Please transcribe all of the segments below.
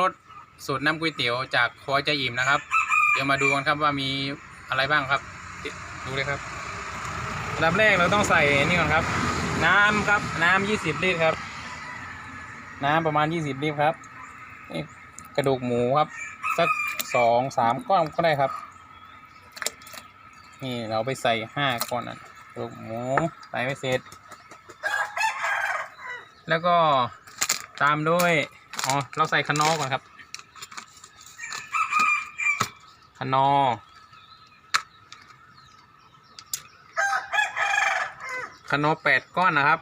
รสสูตรน้ำก๋วยเตี๋ยวจากครัวใจอิ่มนะครับ เดี๋ยวมาดูกันครับว่ามีอะไรบ้างครับ ดูเลยครับอันดับแรกเราต้องใส่นี่ก่อนครับ น้ำครับ น้ำยี่สิบลิตรครับ น้ำประมาณยี่สิบลิตรครับนี่กระดูกหมูครับ สักสองสามก้อนก็ได้ครับ นี่เราไปใส่ห้าก้อนนะกระดูกหมูใส่ไปเสร็จ แล้วก็ตามด้วย อ๋อ เราใส่คะนอก่อนครับคะนอคะนอแปดก้อนนะครับ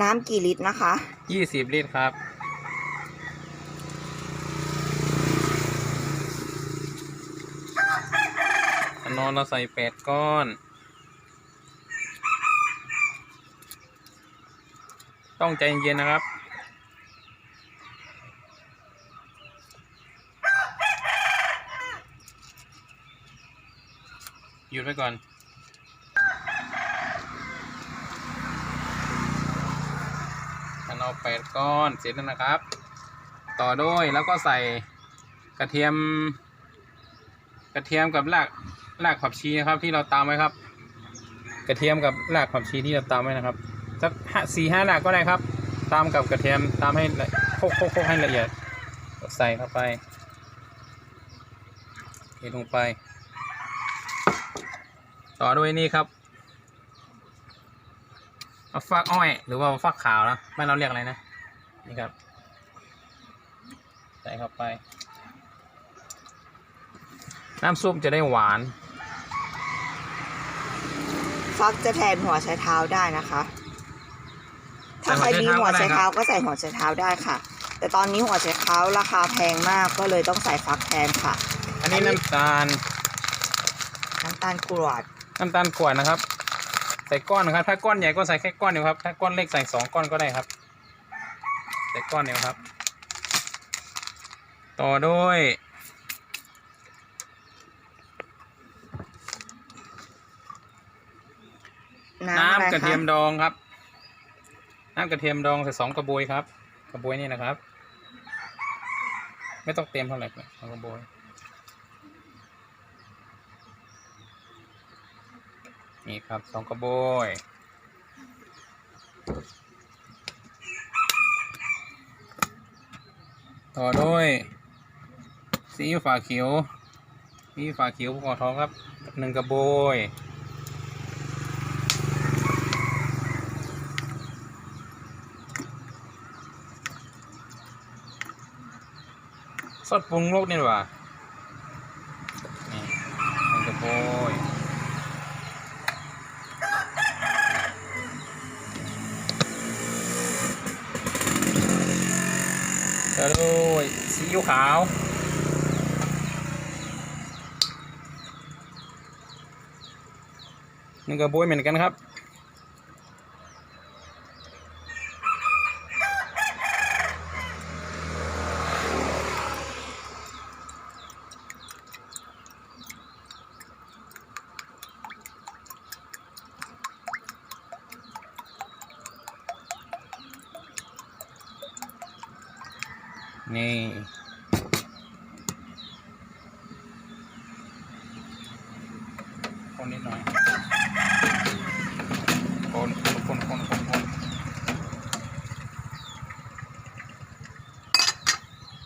น้ำกี่ลิตรนะคะยี่สิบลิตรครับคะนอเราใส่แปดก้อน ต้องใจเย็นๆนะครับ หยุดไว้ก่อนคะนอแปดก้อนเสร็จแล้วนะครับ ต่อด้วยแล้วก็ใส่กระเทียม กระเทียมกับรากรากผักชีนะครับ ที่เราตามไว้ครับ กระเทียมกับรากผักชีที่เราตามไว้นะครับสักสี่ห้ารากก็ได้ครับ ตามกับกระเทียมตามให้โคกโคกโคกให้ละเอียด ใส่เข้าไปเทลงไป อด้วยนี่ครับเอาฟักอ้อย หรือว่าฟักขาวนะไม่เราเรียกอะไรนะ นี่ครับ ใส่เข้าไป น้ำซุปจะได้หวาน ฟักจะแทนหัวไชเท้าได้นะคะ ถ้าใครมีหัวไชเท้าก็ใส่หัวไชเท้าได้ค่ะ แต่ตอนนี้หัวไชเท้าราคาแพงมากก็เลยต้องใส่ฟักแทนค่ะ อันนี้น้ำตาล น้ำตาลกรวด น้ำตาลกรวดนะครับ ใส่ก้อนนะครับ ถ้าก้อนใหญ่ก็ใส่แค่ก้อนเดียวครับ ถ้าก้อนเล็กใส่สองก้อนก็ได้ครับ ใส่ก้อนเดียวครับ ต่อด้วยน้ำอะไรน้ำกระคะเทียมดองครับ น้ำกระเทียมดองใส่สองกระบวยครับ กระบวยนี่นะครับ ไม่ต้องเต็มเท่าไหร่นะสองกระบวย นี่ครับสองกระบวยต่อด้วยซีอิ๊วฝาเขียวซีอิ๊วฝาเขียวภูเขาทองครับหนึ่งกระบวยซอสปรุงรสนี่หว่านี่มันกระโปย แล้วด้วยซีอิ๊วขาวหนึ่งกระบวยเหมือนกันครับ นี่คนนิดหน่อยคนคนคนคนคนคน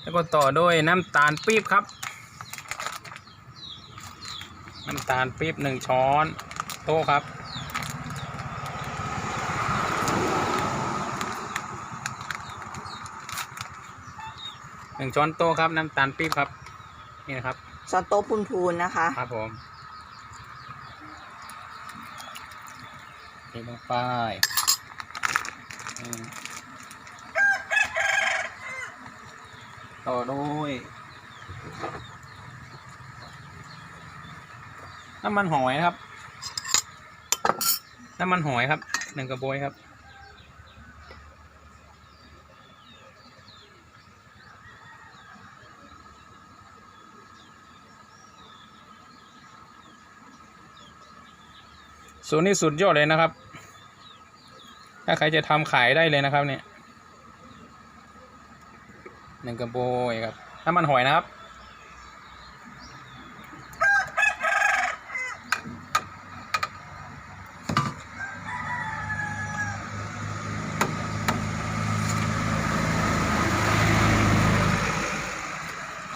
แล้วก็ต่อด้วยน้ำตาลปี๊บครับ น้ำตาลปี๊บหนึ่งช้อนโต๊ะครับ นึ่งช้อนโต๊ะครับน้ำตาลปี๊บครับ นี่นะครับช้อนโต๊ะพูนๆนะคะ ครับผมเทลงไปอืมต่อด้วยน้ำมันหอยนะครับ น้ำมันหอยครับหนึ่งกระบวยครับ ส่วนนี้สุดยอดเลยนะครับ ถ้าใครจะทำขายได้เลยนะครับเนี่ยหนึ่งกระโบยครับน้ำมันหอยนะครับ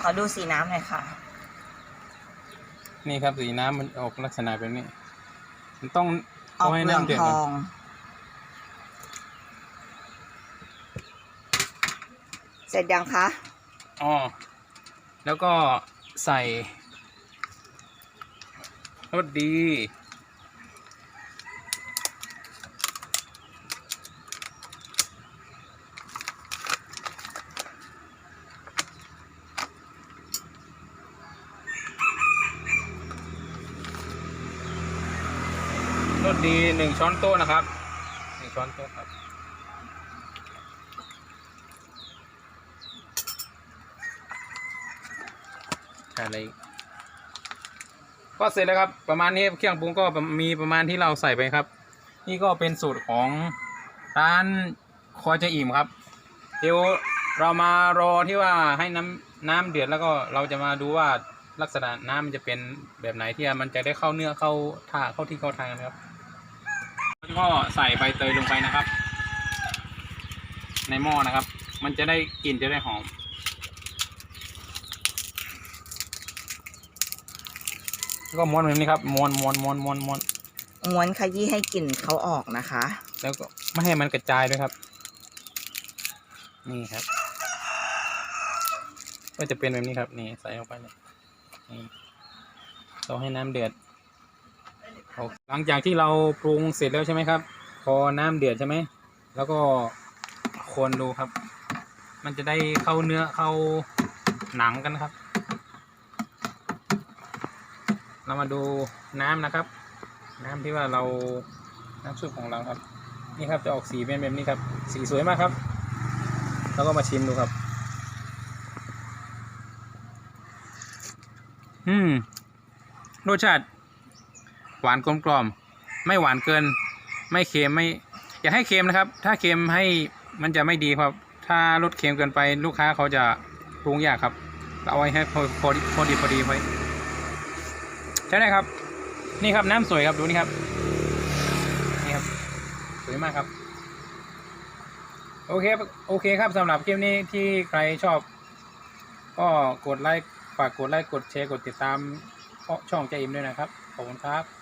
ขอดูสีน้ำหน่อยค่ะ นี่ครับสีน้ำมันออกลักษณะแบบนี้ มันต้องออกให้เหลืองน้ำเดือดทก่ออนงเสร็จยังคะ อ๋อ แล้วก็ใส่รสดี นึ่งช้อนโต๊ะนะครับหนึ่งช้อนโต๊ะครับอะไรก็เสร็จแล้วครับ ประมาณนี้เครื่องปรุงก็มีประมาณที่เราใส่ไปครับ นี่ก็เป็นสูตรของร้านคอจะอิ่มครับเดี๋ยวเรามารอที่ว่าให้น้ำน้ำเดือดแล้วก็เราจะมาดูว่าลักษณะน้ำมันจะเป็นแบบไหนที่มันจะได้เข้าเนื้อเข้าท่าเข้าที่เข้าทางกันครับ ก็ใส่ใบเตยลงไปนะครับ ในหม้อนะครับ มันจะได้กลิ่นจะได้หอม แล้วก็ม้วนแบบนี้ครับม้วนม้วนม้วนม้วนม้วนม้วนขยี้ให้กลิ่นเขาออกนะคะ แล้วก็ไม่ให้มันกระจายด้วยครับ นี่ครับ ก็จะเป็นแบบนี้ครับ นี่ใส่ลงไปเลยนี่เราให้น้ำเดือดโอเค หลังจากที่เราปรุงเสร็จแล้วใช่ไหมครับ พอน้ำเดือดใช่ไหม แล้วก็คนดูครับ มันจะได้เข้าเนื้อเข้าหนังกันครับ เรามาดูน้ำนะครับ น้ำที่ว่าเราน้ำซุปของเราครับ นี่ครับจะออกสีเป็นแบบนี้ครับ สีสวยมากครับ แล้วก็มาชิมดูครับ อืมรสชาติ หวานกลมกล่อม ไม่หวานเกิน ไม่เค็มไม่อย่าให้เค็มนะครับ ถ้าเค็มให้มันจะไม่ดีครับ ถ้ารสเค็มเกินไปลูกค้าเขาจะปรุงยากครับ เอาไว้ให้พอพอดีพอดีพอดีไว้ใช่ได้ครับ นี่ครับน้ำสวยครับดูนี่ครับนี่ครับสวยมากครับ โอเคโอเคครับสำหรับคลิปนี้ที่ใครชอบ ก็กดไลค์ฝากกดไลค์กดแชร์กดติดตามช่องใจอิมด้วยนะครับขอบคุณครับ